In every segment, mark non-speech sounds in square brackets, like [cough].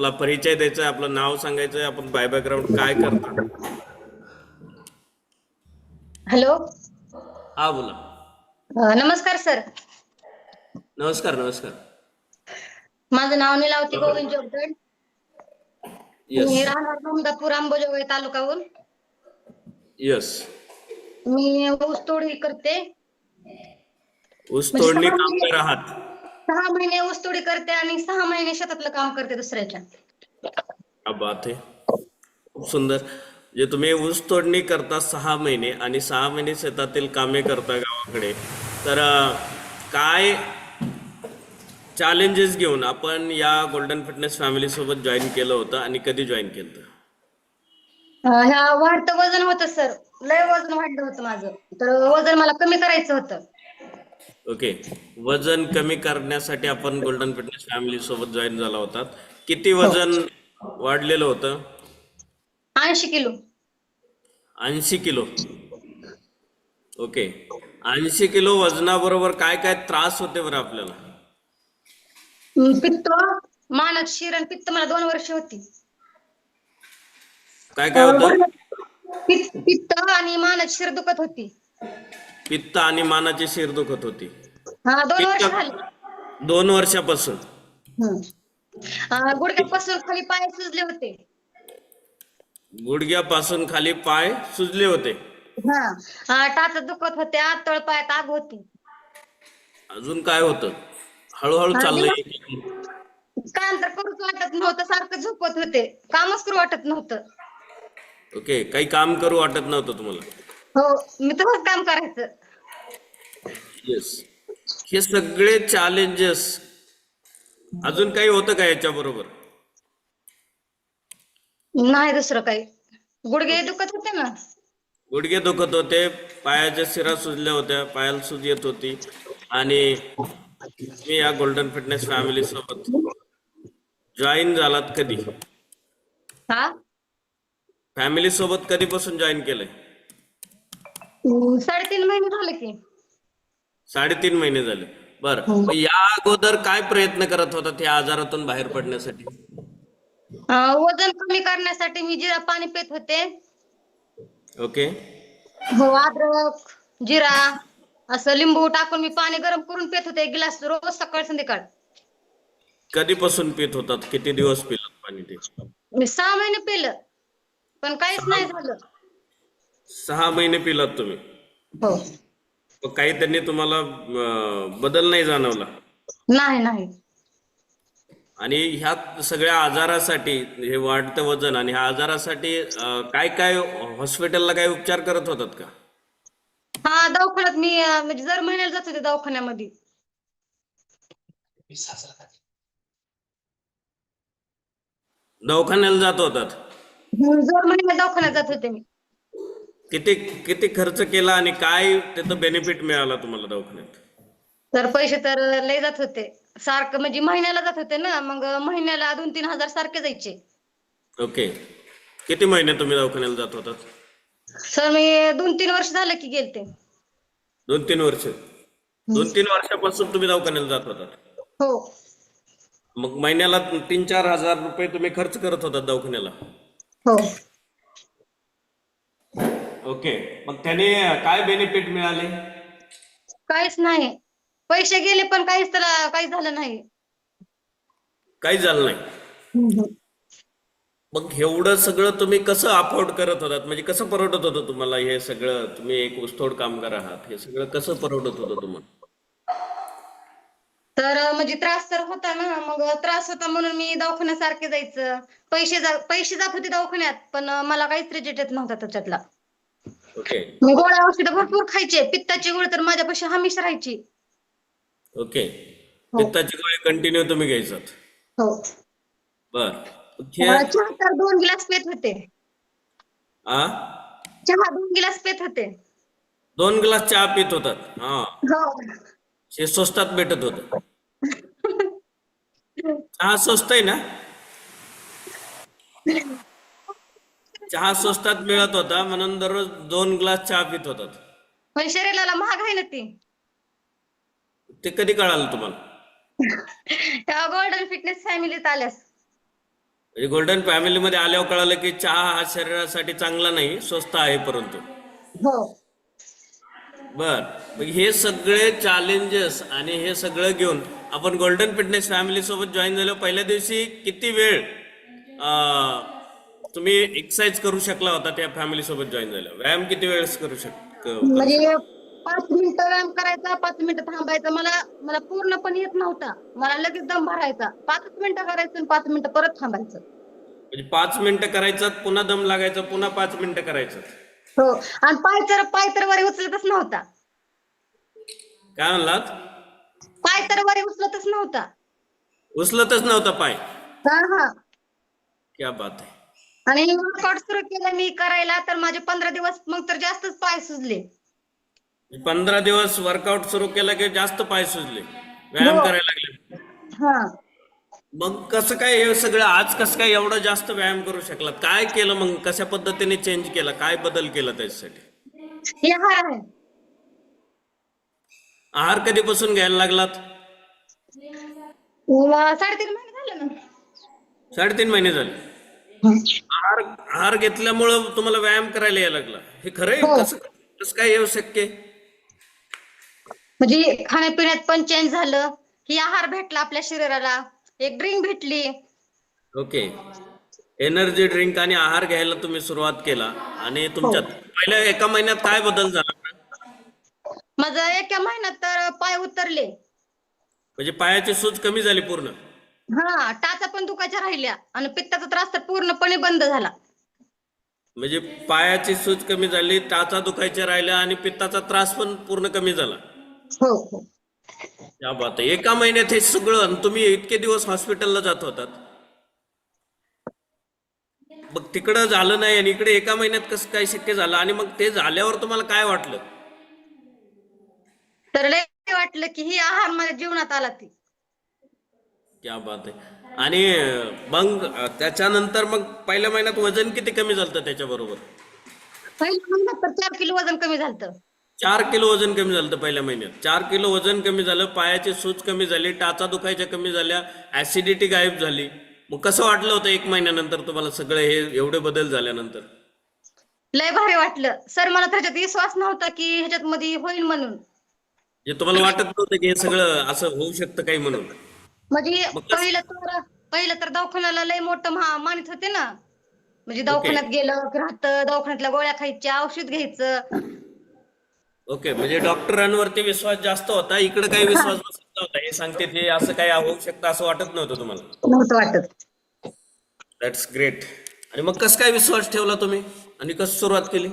आपला परिचय द्यायचा आपलं नाव सांगायचं आपण बाय बॅकग्राऊंड काय करता? हॅलो? हा बोला. नमस्कार सर. नमस्कार नमस्कार. माझं नाव निलावती गोविंद जोगदड. मी राहणार ममदापूर अंबोजोगाई तालुकाहून. येस मी ऊसतोडी करते. ऊस तोडणी कामगार आहात. सहा महिने ऊसतोडी करते आणि सहा महिने शेतातलं काम करते दुसऱ्याच्या. क्या बात आहे खूप सुंदर. जे तुम्ही ऊस तोडणी करता सहा महिने आणि सहा महिने शेतातील कामे करता गावाकडे. तर अं, काय चॅलेंजेस घेऊन आपण या गोल्डन फिटनेस फॅमिली सोबत जॉईन केलं होतं आणि कधी जॉईन केलं होतं? अ, ह्या वाढतं वजन होतं सर लय वजन वाढलं होतं माझं. तर वजन मला कमी करायचं होतं. ओके. वजन कमी करण्यासाठी आपण गोल्डन फिटनेस फॅमिली सोबत जॉईन झाला होता. किती वजन वाढलेलं होतं? ऐंशी किलो. ऐंशी किलो. ओके. ऐंशी किलो वजनाबरोबर काय काय त्रास होते बरं आपल्याला? अं, पित्त मानक शिरण पित्त मला दोन वर्ष होती. काय काय होतं? पित्त पित्त आणि मानक शिर दुखत होती. पित्त आणि मानाची शिर दुखत होती. हा दोन वर्ष पित्त- झाली. दोन वर्षापासून. गुडघ्यापासून खाली पाय सुजले होते. गुडघ्यापासून खाली पाय सुजले होते. हा. अं, टाचत दुखत होते आत तळ पायात आग होती. अजून काय होतं? हळूहळू चाललंय. काम तर करूच वाटत नव्हतं सारखं झोपत होते. कामच करू वाटत नव्हतं. ओके काही काम करू वाटत नव्हतं तुम्हाला? हो मी तसंच काम करायचं. येस हे सगळे चॅलेंजेस अजून काही होतं का याच्या बरोबर? नाही दुसरं काही. गुडघे दुखत होते ना? गुडघे दुखत होते पायाच्या शिरा सुजल्या होत्या पायाला सूज येत होती आणि मी या गोल्डन फिटनेस फॅमिली सोबत जॉईन झालात कधी? हा? फॅमिली सोबत कधीपासून जॉईन केलंय? साडेतीन महिने झाले की. साडेतीन महिने झाले. बर. या अगोदर काय प्रयत्न करत होतात या आजारातून बाहेर पडण्यासाठी? वजन कमी करण्यासाठी मी जिरा पाणी पित होते. ओके. हो अद्रक जिरा असं लिंबू टाकून मी पाणी गरम करून पित होते. एक गिलास रोज सकाळ संध्याकाळ. कधीपासून पित होतात? किती दिवस पिलात पाणी ते? मी सहा महिने पिलं पण काहीच नाही झालं. सहा महिने पिलात तुम्ही? हो. मग काही त्यांनी तुम्हाला अं, बदल नाही जाणवला? नाही नाही. आणि ह्या सगळ्या आजारासाठी हे वाढतं वजन आणि ह्या आजारासाठी अं, काय काय हॉस्पिटलला काय उपचार करत होतात का? हा दवाखान्यात मी अं, म्हणजे दर महिन्याला जात होते दवाखान्यामध्ये. दवाखान्याला जात होतात? हम्म, दर महिन्याला दवाखान्यात जात होते मी. किती किती खर्च केला आणि काय त्याचं बेनिफिट मिळाला तुम्हाला दवाखान्यात? तर पैसे तर लय जात होते. सारखं म्हणजे महिन्याला जात होते ना मग महिन्याला दोन तीन हजार सारखे जायचे. ओके. किती महिने तुम्ही दवाखान्याला जात होतात? सर मी दोन तीन वर्ष झालं की गेलते. दोन तीन वर्ष? दोन तीन वर्षापासून तुम्ही दवाखान्याला जात होतात हो. मग महिन्याला तीन चार हजार रुपये तुम्ही खर्च करत होतात दवाखान्याला? हो. ओके. मग त्याने काय बेनिफिट मिळाले? काहीच नाही. पैसे गेले पण काहीच त्याला काही झालं नाही. काही झालं नाही. मग एवढं सगळं तुम्ही कसं अफोर्ड करत होतात? म्हणजे कसं परवडत होतं तुम्हाला हे सगळं? तुम्ही एक ऊसतोड कामगार आहात. हे सगळं कसं परवडत होतं तुम्हाला? तर म्हणजे त्रास तर होता ना. मग त्रास होता म्हणून मी दवाखान्यासारखे जायचं. पैसे जा पैसे जात होते दवाखान्यात पण मला काहीच रिजेक्ट येत नव्हता त्याच्यातला. ओके गोळ्या औषधं भरपूर खायचे. पित्ताची गोळी तर माझ्यापाशी हमेशा राहायची. ओके पित्ताची गोळी कंटिन्यू तुम्ही घ्यायचात हो. बर. हे चहा तर दोन गिलास पेत होते. आ? चहा दोन गिलास पेत होते. दोन ग्लास चहा पित होतात. हा. हो. हे स्वस्तात भेटत होत. [laughs] चहा स्वस्त आहे ना? [laughs] चहा स्वस्तात मिळत होता म्हणून दररोज दोन ग्लास चहा पित होतात पण शरीराला महाग आहे ना ती? ते कधी कळालं तुम्हाला? तेव्हा गोल्डन फिटनेस फॅमिलीत आल्यास. म्हणजे गोल्डन फॅमिलीमध्ये आल्यावर कळालं की चहा हा शरीरासाठी चांगला नाही स्वस्त आहे परंतु. हो. बर. मग हे सगळे चॅलेंजेस आणि हे सगळं घेऊन आपण गोल्डन फिटनेस फॅमिली सोबत जॉईन झालो. पहिल्या दिवशी किती वेळ अं, तुम्ही एक्सरसाइज करू शकला होता त्या फॅमिली सोबत जॉईन झालं व्यायाम किती वेळ करू शक म्हणजे पाच मिनिटं व्यायाम करायचा पाच मिनिटं थांबायचं. मला मला पूर्णपणे येत नव्हता. मला लगेच दम भरायचा. पाच मिनिटं करायचं आणि पाच मिनिटं परत थांबायचं. म्हणजे पाच मिनिटं करायचं पुन्हा दम लागायचा पुन्हा पाच मिनिटं करायचं. हो. आणि पाय तर पाय तर वरी उचलतच नव्हता. काय म्हणलात? पाय तर वरी उचलतच नव्हता. उचलतच नव्हता पाय. हा हा. क्या बात आहे. आणि वर्कआउट सुरू केलं मी करायला तर माझे पंधरा दिवस मग तर जास्तच पाय सुजले. पंधरा दिवस वर्कआउट सुरू केलं की जास्त पाय सुजले. व्यायाम हो. करायला लागले. हा. मग कसं काय हे सगळं आज कसं काय एवढं जास्त व्यायाम करू शकलात? काय केलं मग? कशा पद्धतीने चेंज केला? काय बदल केला त्याच्यासाठी? हे हार आहे. आहार कधीपासून घ्यायला लागलात? साडेतीन महिने झाले ना. साडेतीन महिने झाले. आहार आहार घेतल्यामुळं तुम्हाला व्यायाम करायला यायला लागला. हे खरं आहे? हो. कसं कसं काय येऊ शक्य? म्हणजे खाण्यापिण्यात पण चेंज झालं ही आहार भेटला आपल्या शरीराला. एक ड्रिंक भेटली. ओके एनर्जी ड्रिंक आणि आहार घ्यायला तुम्ही सुरुवात केला. आणि तुमच्यात पहिल्या एका महिन्यात काय बदल झाला? माझं एका महिन्यात तर पाय उतरले. म्हणजे पायाची सूज कमी झाली पूर्ण? हा टाचा पण दुखायच्या राहिल्या आणि पित्ताचा त्रास तर पूर्णपणे बंद झाला. म्हणजे पायाची सूज कमी झाली टाचा दुखायच्या राहिल्या आणि पित्ताचा त्रास पण पूर्ण कमी झाला. हो हो. त्या बात आहे. एका महिन्यात हे सगळं आणि तुम्ही इतके दिवस हॉस्पिटलला जात होतात. मग तिकडं झालं नाही आणि इकडे एका महिन्यात कसं काय शक्य झालं? आणि मग ते झाल्यावर तुम्हाला काय वाटलं? तर लय वाटलं की ही आहार माझ्या जीवनात आला ती. क्या बात आहे. आणि मग त्याच्यानंतर मग पहिल्या महिन्यात वजन किती कमी झालं त्याच्याबरोबर? पहिल्या महिन्यात तर चार किलो वजन कमी झालं चार किलो वजन कमी झालं पहिल्या महिन्यात. चार किलो वजन कमी झालं पायाची सूज कमी झाली टाचा दुखायच्या कमी झाल्या ऍसिडिटी गायब झाली. मग कसं वाटलं होतं एक महिन्यानंतर तुम्हाला सगळे हे एवढे बदल झाल्यानंतर? लय भारी वाटलं. सर मला त्याच्यात विश्वास नव्हता की ह्याच्यात मध्ये होईल म्हणून. जे तुम्हाला वाटत नव्हतं की हे सगळं असं होऊ शकतं काही म्हणून? म्हणजे मग कसं- पहिलं तर पहिलं तर दवाखान्याला लय मोठं महा मानित होते ना. म्हणजे दवाखान्यात गेलं राहतं दवाखान्यातल्या गोळ्या खायच्या औषध घ्यायचं. ओके म्हणजे डॉक्टरांवरती विश्वास जास्त होता इकडे काही विश्वास बसत नव्हता. हे सांगते ते असं काही होऊ शकतं असं वाटत नव्हतं तुम्हाला? नव्हतं वाटत. दॅट्स ग्रेट आणि मग कसं काय विश्वास ठेवला तुम्ही? आणि कसं सुरुवात केली?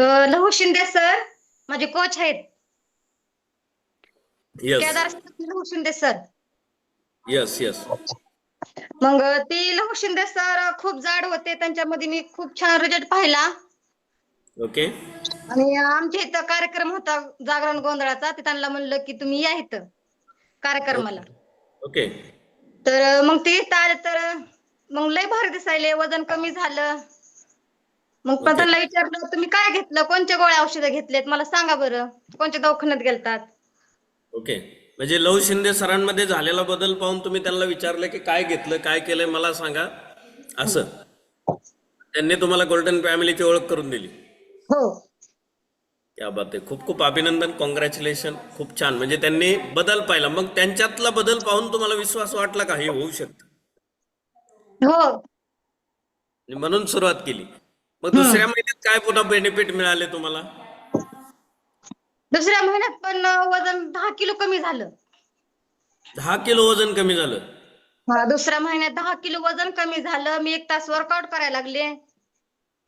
अं, लहू शिंदे सर माझे कोच आहेत. Yes Shinde sir. Yes yes मग ते लहू शिंदे सर खूप जाड होते त्यांच्यामध्ये मी खूप छान रिझल्ट पाहिला. ओके आणि आमच्या इथं कार्यक्रम होता जागरण गोंधळाचा ते त्यांना म्हणलं की तुम्ही या इथं कार्यक्रमाला. ओके तर मग ते इथं आले तर मग लय भारी दिसायले वजन कमी झालं. मग पण त्यांना विचारलं तुम्ही काय घेतलं? कोणत्या गोळ्या औषधं घेतलेत? मला सांगा बरं. कोणत्या दवाखान्यात गेलतात? ओके. म्हणजे लव शिंदे सरांमध्ये झालेला बदल पाहून तुम्ही त्यांना विचारलं की काय घेतलं काय केलंय मला सांगा. असं. त्यांनी तुम्हाला गोल्डन फॅमिलीची ओळख करून दिली. हो. त्या बात आहे. खूप खूप अभिनंदन कॉंग्रॅच्युलेशन खूप छान. म्हणजे त्यांनी बदल पाहिला. मग त्यांच्यातला बदल पाहून तुम्हाला विश्वास वाटला का? हे होऊ शकतं. हो. म्हणून सुरुवात केली. मग दुसऱ्या महिन्यात काय पुन्हा बेनिफिट मिळाले तुम्हाला? दुसऱ्या महिन्यात पण वजन दहा किलो कमी झालं. दहा किलो वजन कमी झालं. हा, दुसऱ्या महिन्यात दहा किलो वजन कमी झालं. मी एक तास वर्कआउट करायला लागले.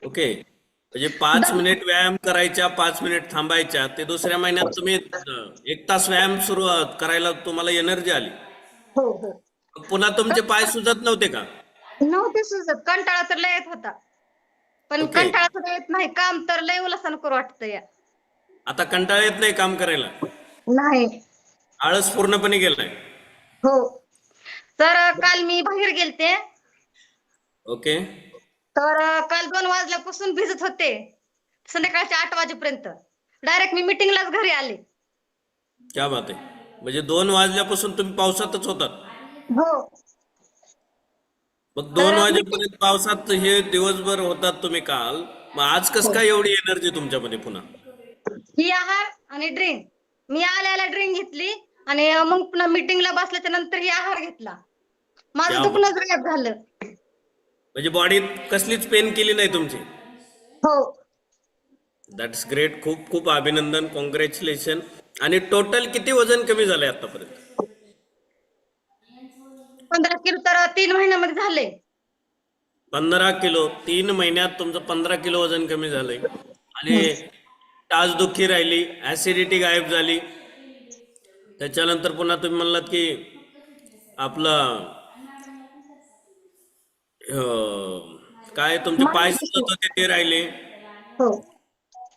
ओके. म्हणजे पाच मिनिट व्यायाम करायच्या पाच मिनिट थांबायच्या ते दुसऱ्या महिन्यात तुम्ही अं, एक तास व्यायाम सुरू करायला तुम्हाला एनर्जी आली. हो हो. मग पुन्हा तुमचे पाय सुजत नव्हते का? नव्हते सुचत कंटाळा तर लय येत होता. पण ओके. कंटाळा तर येत नाही. काम तर लय उलसन करू वाटतं या आता कंटाळा येत नाही काम करायला? नाही. आळस पूर्णपणे गेलाय. हो. तर काल मी बाहेर गेलते. ओके. तर काल दोन वाजल्यापासून भिजत होते. संध्याकाळच्या आठ वाजेपर्यंत. डायरेक्ट मी मिटिंगलाच घरी आले. क्या बात आहे. म्हणजे दोन वाजल्यापासून तुम्ही पावसातच होतात. हो. मग दोन वाजेपर्यंत पावसात हे दिवसभर होतात तुम्ही काल. मग आज कस काय एवढी एनर्जी तुमच्यामध्ये पुन्हा? ही आहार आणि ड्रिंक मी आल्याला ड्रिंक घेतली आणि मग पुन्हा मीटिंगला बसल्याच्या नंतर ही आहार घेतला. माझं दुखणंच गायब झालं. म्हणजे बॉडीत कसलीच पेन केली नाही तुमची? हो. दॅट्स ग्रेट खूप खूप अभिनंदन. कॉंग्रॅच्युलेशन आणि टोटल किती वजन कमी झालंय आतापर्यंत? पंधरा किलो तर तीन महिन्यामध्ये झाले. पंधरा किलो. तीन महिन्यात तुमचं पंधरा किलो वजन कमी झालंय. आणि टाचदुखी राहिली ऍसिडिटी गायब झाली. त्याच्यानंतर पुन्हा तुम्ही म्हणलात की आपलं काय तुमचे पाय सुचत होते ते राहिले. हो.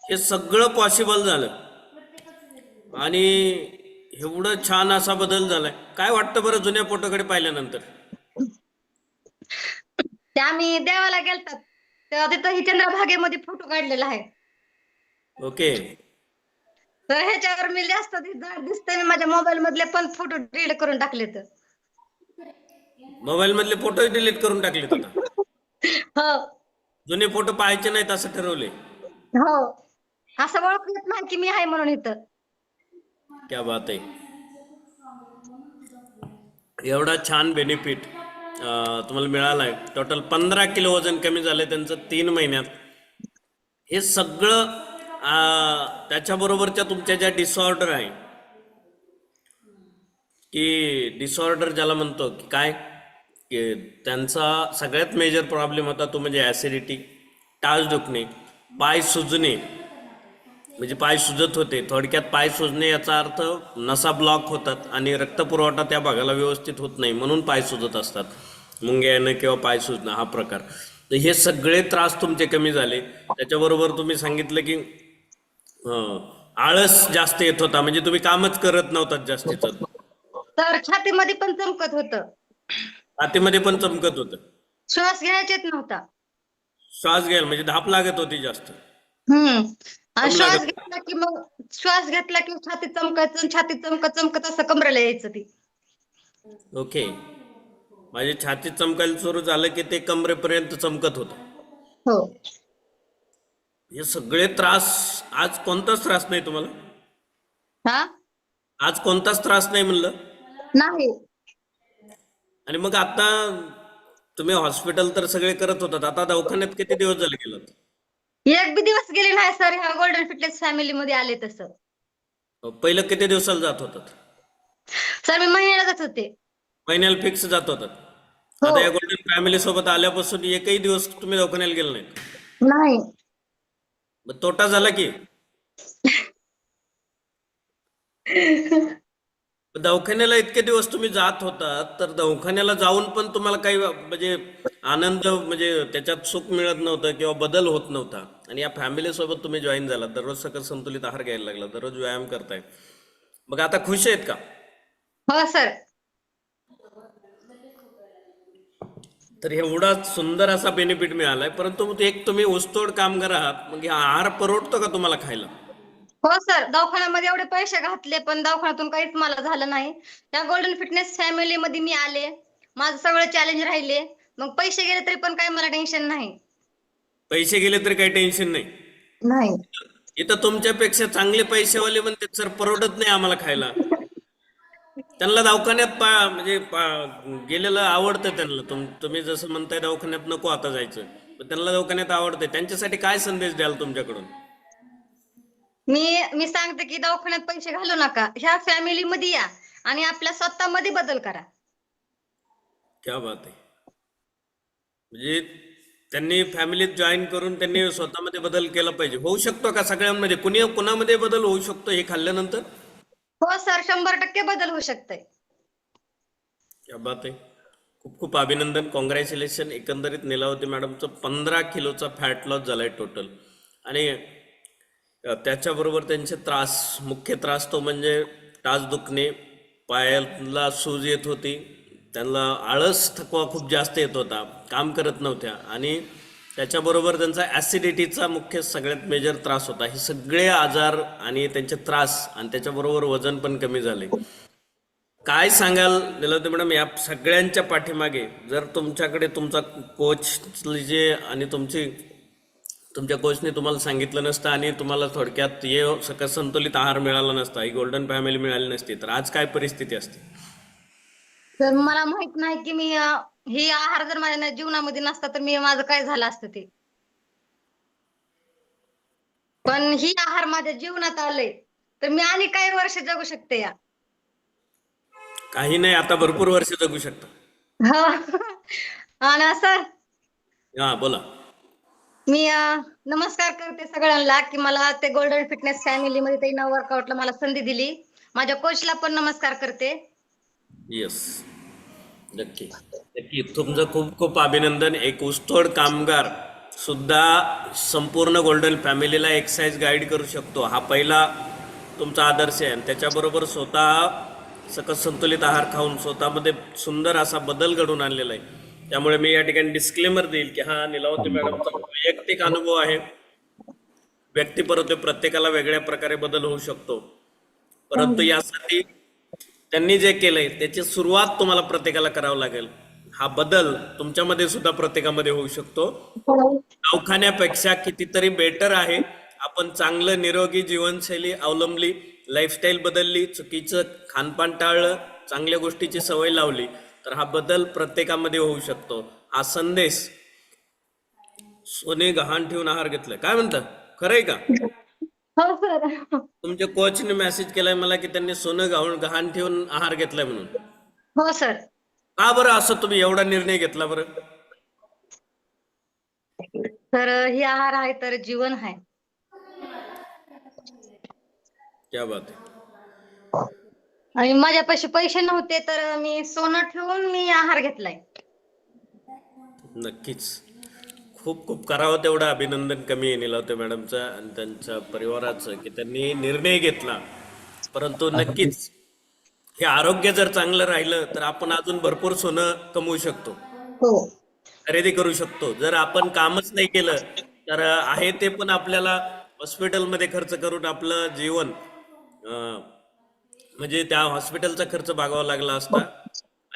हे सगळं पॉसिबल झालं. आणि एवढं छान असा बदल झालाय. काय वाटतं बरं जुन्या फोटोकडे पाहिल्यानंतर? ते आम्ही देवाला गेलतात. तेव्हा तिथं ही चंद्रभागेमध्ये फोटो काढलेला आहे. ओके. तर ह्याच्यावर मी जास्त दिसतंय मी माझ्या मोबाईल मधले पण फोटो डिलीट करून टाकले तर मोबाईल मधले फोटो डिलीट करून टाकलेत आता. हो. जुने फोटो पाहायचे नाहीत असं ठरवले. हो. असं ओळख येत नाही की मी आहे म्हणून इथं. क्या बात आहे. एवढा छान बेनिफिट तुम्हाला मिळाला आहे टोटल पंधरा किलो वजन कमी झालंय त्यांचं तीन महिन्यात. हे सगळं त्याच्याबरोबरच्या तुमच्या ज्या डिसऑर्डर आहे की डिसऑर्डर ज्याला म्हणतो की काय की त्यांचा सगळ्यात मेजर प्रॉब्लेम होता तो म्हणजे ॲसिडिटी टाच दुखणे पाय सुजणे. म्हणजे पाय सुजत होते. थोडक्यात पाय सुजणे याचा अर्थ नसा ब्लॉक होतात आणि रक्तपुरवठा त्या भागाला व्यवस्थित होत नाही म्हणून पाय सुजत असतात. मुंग्या येणं किंवा पाय सुजणं हा प्रकार. तर हे सगळे त्रास तुमचे कमी झाले. त्याच्याबरोबर तुम्ही सांगितलं की आळस जास्त येत होता म्हणजे तुम्ही कामच करत नव्हतात जास्तीचं. तर छातीमध्ये पण चमकत होत. छातीमध्ये पण चमकत होतं. श्वास घ्यायचेच नव्हता. श्वास घ्यायला म्हणजे धाप लागत होती जास्त. हम्म. श्वास. घेतला की मग श्वास घेतला की छाती चमकायचं छाती चमकत चमकत असं कमरेला यायचं ती. ओके. माझी छाती चमकायला सुरू झालं की ते कमरेपर्यंत चमकत होतं. हो. हे सगळे त्रास आज कोणताच त्रास नाही तुम्हाला? हा? आज कोणताच त्रास नाही म्हणलं? नाही. आणि मग आता तुम्ही हॉस्पिटल तर सगळे करत होतात आता दवाखान्यात किती दिवस झाले गेलात? एक बी दिवस गेले नाही सर. ह्या गोल्डन फिटनेस फॅमिली मध्ये आले तसं. पहिलं किती दिवसाला जात होतात? सर मी महिन्याला जात होते. महिन्याला फिक्स जात होतात. हो. आता या गोल्डन फॅमिली सोबत आल्यापासून एकही दिवस तुम्ही दवाखान्याला गेले नाहीत. नाही. मग तोटा झाला की? दवाखान्याला इतके दिवस तुम्ही जात होता तर दवाखान्याला जाऊन पण तुम्हाला काही म्हणजे आनंद म्हणजे त्याच्यात सुख मिळत नव्हतं किंवा बदल होत नव्हता. आणि या फॅमिली सोबत तुम्ही जॉईन झाला दररोज सकाळ संतुलित आहार घ्यायला लागला दररोज व्यायाम करताय. मग आता खुश आहेत का? हो सर तर एवढा सुंदर असा बेनिफिट मिळालाय. परंतु एक तुम्ही ऊसतोड कामगार आहात मग आहार परवडतो का तुम्हाला खायला? हो सर दवाखान्यामध्ये एवढे पैसे घातले पण दवाखान्यातून काहीच मला झालं नाही. त्या गोल्डन फिटनेस फॅमिली मध्ये मी आले माझं सगळं चॅलेंज राहिले. मग पैसे गेले तरी पण काही मला टेन्शन नाही. पैसे गेले तरी काही टेन्शन नाही? नाही. इथं तुमच्यापेक्षा चांगले पैसेवाले म्हणते सर परवडत नाही आम्हाला खायला. त्यांना दवाखान्यात पा म्हणजे पा- गेलेलं आवडतं त्यांना. तुम तुम्ही जसं म्हणताय दवाखान्यात नको आता जायचं. पण त्यांना दवाखान्यात आवडतंय. त्यांच्यासाठी काय संदेश द्याल तुमच्याकडून? मी मी सांगते की दवाखान्यात पैसे घालू नका. ह्या फॅमिली मध्ये या आणि आपल्या स्वतःमध्ये बदल करा. क्या बात आहे. म्हणजे त्यांनी फॅमिलीत जॉईन करून त्यांनी स्वतःमध्ये बदल केला पाहिजे. होऊ शकतो का सगळ्यांमध्ये? कुणी कुणामध्ये बदल होऊ शकतो हे खाल्ल्यानंतर? हो सर शंभर टक्के बदल होऊ शकते क्या बात आहे. खूप खूप अभिनंदन. कॉंग्रॅच्युलेशन एकंदरीत नेलावती मॅडमचं पंधरा किलोचा फॅट लॉस झालाय टोटल आणि त्याच्याबरोबर त्यांचे त्रास मुख्य त्रास तो म्हणजे टाच दुखणे पायाला सूज येत होती त्यांना आळस थकवा खूप जास्त येत होता काम करत नव्हत्या. आणि त्याच्याबरोबर त्यांचा ॲसिडिटीचा मुख्य सगळ्यात मेजर त्रास होता. हे सगळे आजार आणि त्यांचे त्रास आणि त्याच्याबरोबर वजन पण कमी झाले. काय सांगाल निलवते मॅडम या सगळ्यांच्या पाठीमागे जर तुमच्याकडे तुमचा कोच जे आणि तुमची तुमच्या कोचने तुम्हाला सांगितलं नसतं आणि तुम्हाला थोडक्यात ये सकस संतुलित आहार मिळाला नसता ही गोल्डन फॅमिली मिळाली नसती तर आज काय परिस्थिती असते? तर मला माहीत नाही की मी अं, हे आहार जर माझ्या जीवनामध्ये नसता तर मी माझं काय झालं असतं ते? पण ही आहार माझ्या जीवनात आले तर मी आणि काही वर्ष जगू शकते या. काही नाही आता भरपूर वर्ष जगू शकता. हो. आणि सर? हा बोला. मी अं, नमस्कार करते सगळ्यांना की मला ते गोल्डन फिटनेस फॅमिली मध्ये त्यांना वर्कआउटला मला संधी दिली. माझ्या कोचला पण नमस्कार करते. येस नक्की. नक्की. तुमचं खूप खूप अभिनंदन. एक ऊसतोड कामगार सुद्धा संपूर्ण गोल्डन फॅमिलीला एक्सरसाइज गाईड करू शकतो. हा पहिला तुमचा आदर्श आहे. आणि त्याच्याबरोबर स्वतः सकस संतुलित आहार खाऊन स्वतःमध्ये सुंदर असा बदल घडून आणलेला आहे. त्यामुळे मी या ठिकाणी डिस्क्लेमर देईल की हा निलावती मॅडमचा वैयक्तिक अनुभव आहे. व्यक्तिपरत्वे प्रत्येकाला वेगळ्या प्रकारे बदल होऊ शकतो. परंतु यासाठी त्यांनी जे केलंय त्याची सुरुवात तुम्हाला प्रत्येकाला करावं लागेल. हा बदल तुमच्यामध्ये सुद्धा प्रत्येकामध्ये होऊ शकतो. दवाखान्यापेक्षा कितीतरी बेटर आहे. आपण चांगलं निरोगी जीवनशैली अवलंबली लाईफस्टाईल बदलली चुकीचं खानपान टाळलं चांगल्या गोष्टीची सवय लावली तर हा बदल प्रत्येकामध्ये होऊ शकतो. हा संदेश सोने गहाण ठेवून आहार घेतलाय. काय म्हणतं? खरंय का? हो सर. तुमच्या कोचने मेसेज केलाय मला की त्यांनी सोनं गहाण गहाण ठेवून आहार घेतलाय म्हणून. हो सर. का बरं असं तुम्ही एवढा निर्णय घेतला बरं? तर ही आहार आहे तर जीवन आहे. क्या बात आहे. आणि माझ्यापाशी पैसे नव्हते तर मी सोनं ठेवून मी आहार घेतलाय. नक्कीच. खूप खूप करावं तेवढं अभिनंदन कमी आहे निलावते मॅडमचं आणि त्यांच्या परिवाराचं की त्यांनी निर्णय घेतला. परंतु नक्कीच हे आरोग्य जर चांगलं राहिलं तर आपण अजून भरपूर सोनं कमवू शकतो. हो. खरेदी करू शकतो. जर आपण कामच नाही केलं तर आहे ते पण आपल्याला हॉस्पिटलमध्ये खर्च करून आपलं जीवन म्हणजे त्या हॉस्पिटलचा खर्च भागावा लागला असता.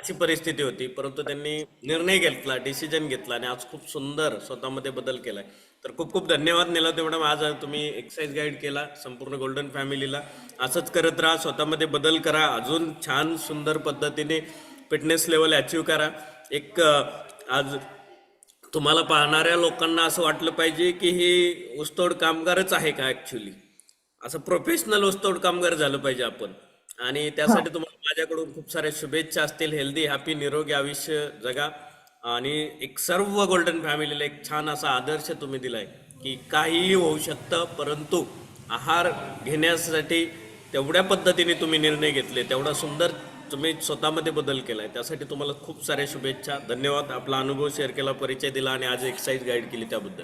अशी परिस्थिती होती परंतु त्यांनी निर्णय घेतला डिसिजन घेतला आणि आज खूप सुंदर स्वतःमध्ये बदल केलाय. तर खूप खूप धन्यवाद नेला मॅडम. आज तुम्ही एक्सरसाइज गाईड केला संपूर्ण गोल्डन फॅमिलीला असंच करत राहा स्वतःमध्ये बदल करा अजून छान सुंदर पद्धतीने फिटनेस लेवल अचीव करा. एक आज तुम्हाला पाहणाऱ्या लोकांना असं वाटलं पाहिजे की हे ऊसतोड कामगारच आहे का ॲक्च्युली असं प्रोफेशनल ऊसतोड कामगार झालं पाहिजे आपण. आणि त्यासाठी तुम्हाला माझ्याकडून खूप साऱ्या शुभेच्छा असतील हेल्दी हॅपी निरोगी आयुष्य जगा. आणि एक सर्व गोल्डन फॅमिलीला एक छान असा आदर्श तुम्ही दिलाय की काहीही होऊ शकतं परंतु आहार घेण्यासाठी तेवढ्या पद्धतीने तुम्ही निर्णय घेतले तेवढा सुंदर तुम्ही स्वतःमध्ये बदल केलाय. त्यासाठी तुम्हाला खूप साऱ्या शुभेच्छा. धन्यवाद. आपला अनुभव शेअर केला परिचय दिला आणि आज एक्सरसाइज गाईड केली त्याबद्दल.